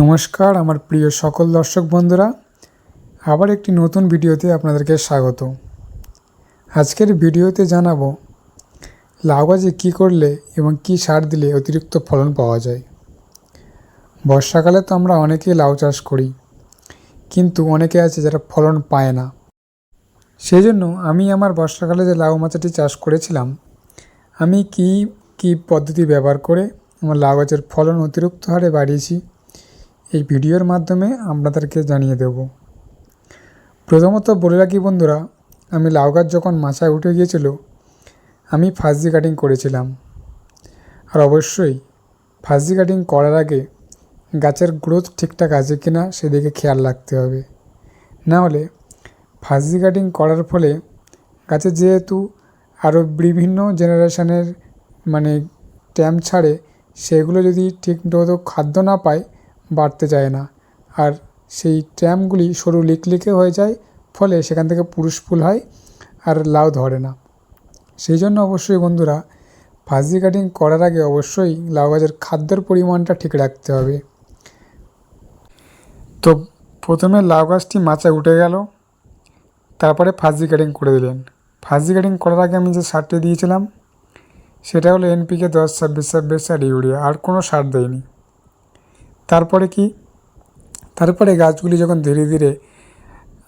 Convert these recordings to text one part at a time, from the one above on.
নমস্কার, আমার প্রিয় সকল দর্শক বন্ধুরা। আবার একটি নতুন ভিডিওতে আপনাদেরকে স্বাগত। আজকের ভিডিওতে জানাব, লাউ গাছে কী করলে এবং কী সার দিলে অতিরিক্ত ফলন পাওয়া যায়? বর্ষাকালে তো আমরা অনেকেই লাউ চাষ করি, কিন্তু অনেকে আছে যারা ফলন পায় না। সেই জন্য আমি আমার বর্ষাকালে যে লাউ মাচাটি চাষ করেছিলাম, আমি কী কী পদ্ধতি ব্যবহার করে আমার লাউ গাছের ফলন অতিরিক্ত হারে বাড়িয়েছি? এই ভিডিওর মাধ্যমে আপনাদেরকে জানিয়ে দেব। প্রথমত বলে রাখি বন্ধুরা, আমি লাউ গাছ যখন মাচায় উঠে গিয়েছিল, আমি ফার্জি কাটিং করেছিলাম। আর অবশ্যই, ফার্জি কাটিং করার আগে গাছের গ্রোথ ঠিকঠাক আছে কি না সেদিকে খেয়াল রাখতে হবে। না হলে ফার্জি কাটিং করার ফলে গাছে যেহেতু আরও বিভিন্ন জেনারেশনের মানে ট্যাম ছাড়ে, সেগুলো যদি ঠিক মতো খাদ্য না পায় বাড়তে চায় না। আর সেই ট্যামগুলি সরু লিকলিকে হয়ে যায়, ফলে সেখান থেকে পুরুষ ফুল হয় আর লাউ ধরে না। সেই জন্য অবশ্যই বন্ধুরা ফাজি কাটিং করার আগে অবশ্যই লাউ গাছের খাদ্যের পরিমাণটা ঠিক রাখতে হবে। তো প্রথমে লাউ গাছটি মাচায় উঠে গেল, তারপরে ফাজি কাটিং করে দিলেন। ফাজি কাটিং করার আগে আমি যে সারটি দিয়েছিলাম, সেটা হলো এনপিকে দশ ছাব্বিশ ছাব্বিশ আর ইউরিয়া, আর কোনো সার দেয়নি। তারপরে কি? তারপরে গাছগুলি যখন ধীরে ধীরে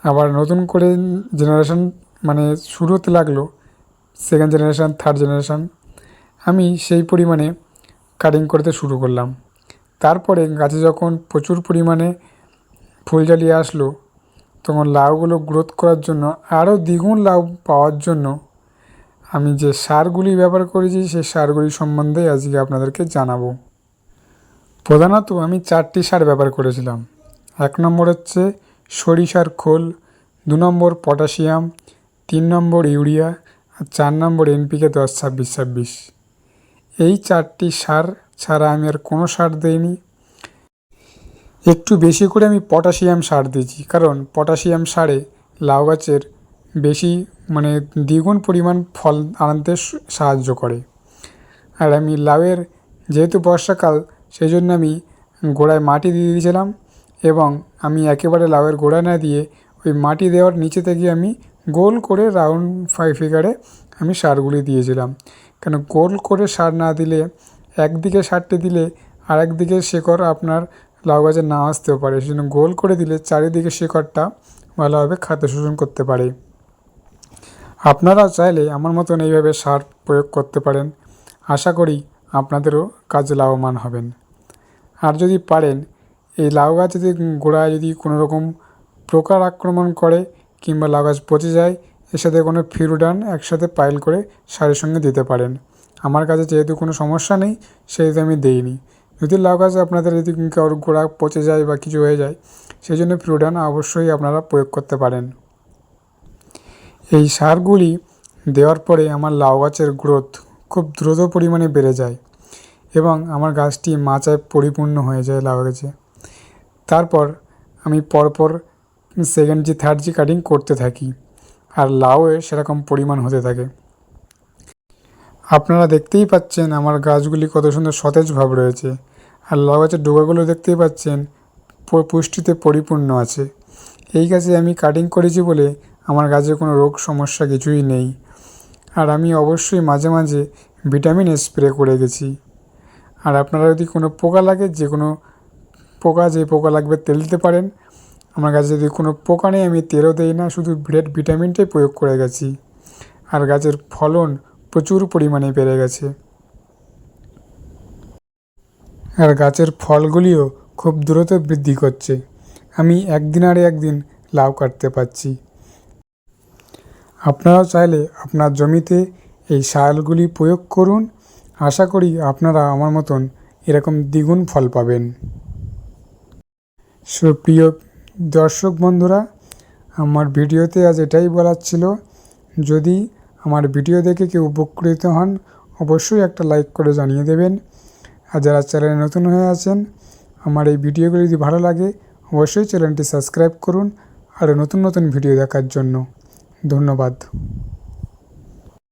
আবার নতুন করে জেনারেশন মানে শুরু হতে লাগল সেকেন্ড জেনারেশান থার্ড জেনারেশান আমি সেই পরিমাণে কাটিং করতে শুরু করলাম। তারপরে গাছে যখন প্রচুর পরিমাণে ফুল জ্বালিয়ে আসলো, তখন লাউগুলো গ্রোথ করার জন্য, আরও দ্বিগুণ লাউ পাওয়ার জন্য আমি যে সারগুলি ব্যবহার করেছি সেই সারগুলি সম্বন্ধে আজকে আপনাদেরকে জানাব। প্রধানত আমি চারটি সার ব্যবহার করেছিলাম। এক নম্বর হচ্ছে সরিষার খোল, দু নম্বর পটাশিয়াম, তিন নম্বর ইউরিয়া, আর চার নম্বর এনপিকে দশ ছাব্বিশ ছাব্বিশ। এই চারটি সার ছাড়া আমি আর কোনো সার দিইনি। একটু বেশি করে আমি পটাশিয়াম সার দিয়েছি, কারণ পটাশিয়াম সারে লাউ গাছের বেশি মানে দ্বিগুণ পরিমাণ ফল আনতে সাহায্য করে। আর আমি লাউয়ের যেহেতু বর্ষাকাল সেই জন্য আমি গোড়ায় মাটি দিয়ে দিয়েছিলাম এবং আমি একেবারে লাউয়ের গোড়া না দিয়ে ওই মাটি দেওয়ার নিচে থেকে আমি গোল করে রাউন্ড ফাইভ ফিগারে আমি সারগুলি দিয়েছিলাম। কেন গোল করে সার না দিলে একদিকে সারটি দিলে আর একদিকে শেকড় আপনার লাউ গাছে না আসতেও পারে। সেই জন্য গোল করে দিলে চারিদিকে শেকড়টা ভালোভাবে খাদ্য শোষণ করতে পারে। আপনারা চাইলে আমার মতন এইভাবে সার প্রয়োগ করতে পারেন। আশা করি আপনাদেরও কাজে লাভবান হবেন। আর যদি পারেন, এই লাউ গাছ যদি গোড়ায় যদি কোনো রকম পোকার আক্রমণ করে কিংবা লাউ গাছ পচে যায়, এর সাথে কোনো ফিরুডান একসাথে পাইল করে সারের সঙ্গে দিতে পারেন। আমার কাছে যেহেতু কোনো সমস্যা নেই, সেহেতু আমি দিইনি। যদি লাউ গাছ আপনাদের যদি কারোর গোড়া পচে যায় বা কিছু হয়ে যায় সেই জন্য ফিরুডান অবশ্যই আপনারা প্রয়োগ করতে পারেন। এই সারগুলি দেওয়ার পরে আমার লাউ গাছের গ্রোথ খুব দ্রুত পরিমাণে বেড়ে যায়। এবং আমার গাছটি মাচায় পরিপূর্ণ হয়ে যায় লাউ গাছে। তারপর আমি পরপর second G third G cutting করতে থাকি, আর লাউয়ে সেরকম পরিমাণ হতে থাকে। আপনারা দেখতেই পাচ্ছেন আমার গাছগুলি কত সুন্দর সতেজ ভাব রয়েছে, আর লাউ গাছের ডোকাগুলো দেখতেই পাচ্ছেন পুষ্টিতে পরিপূর্ণ আছে। এই গাছে আমি কাটিং করেছি বলে আমার গাছে কোনো রোগ সমস্যা কিছুই নেই, আর আমি অবশ্যই মাঝে মাঝে ভিটামিন স্প্রে করে গেছি। আর আপনারা যদি কোনো পোকা লাগে, যে কোনো পোকা, যে পোকা লাগবে তেল দিতে পারেন। আমার গাছে যদি কোনো পোকা নেই, আমি তেলও দিই না, শুধু ব্রেড ভিটামিনটাই প্রয়োগ করে গেছি। আর গাছের ফলন প্রচুর পরিমাণে বেড়ে গেছে। আর গাছের ফলগুলিও খুব দ্রুত বৃদ্ধি করছে। আমি একদিন আর একদিন লাউ কাটতে পারছি। আপনারাও চাইলে আপনার জমিতে এই সারগুলি প্রয়োগ করুন। আশা করি আপনারা আমার মতন এরকম দ্বিগুণ ফল পাবেন। সুপ্রিয় দর্শক বন্ধুরা, আমার ভিডিওতে আজ এটাই বলার ছিল, যদি আমার ভিডিও দেখে কেউ উপকৃত হন, অবশ্যই একটা লাইক করে জানিয়ে দেবেন। আর যারা চ্যানেলে নতুন হয়ে আছেন, আমার এই ভিডিওগুলি যদি ভালো লাগে, অবশ্যই চ্যানেলটি সাবস্ক্রাইব করুন আর নতুন নতুন ভিডিও দেখার জন্য। ধন্যবাদ।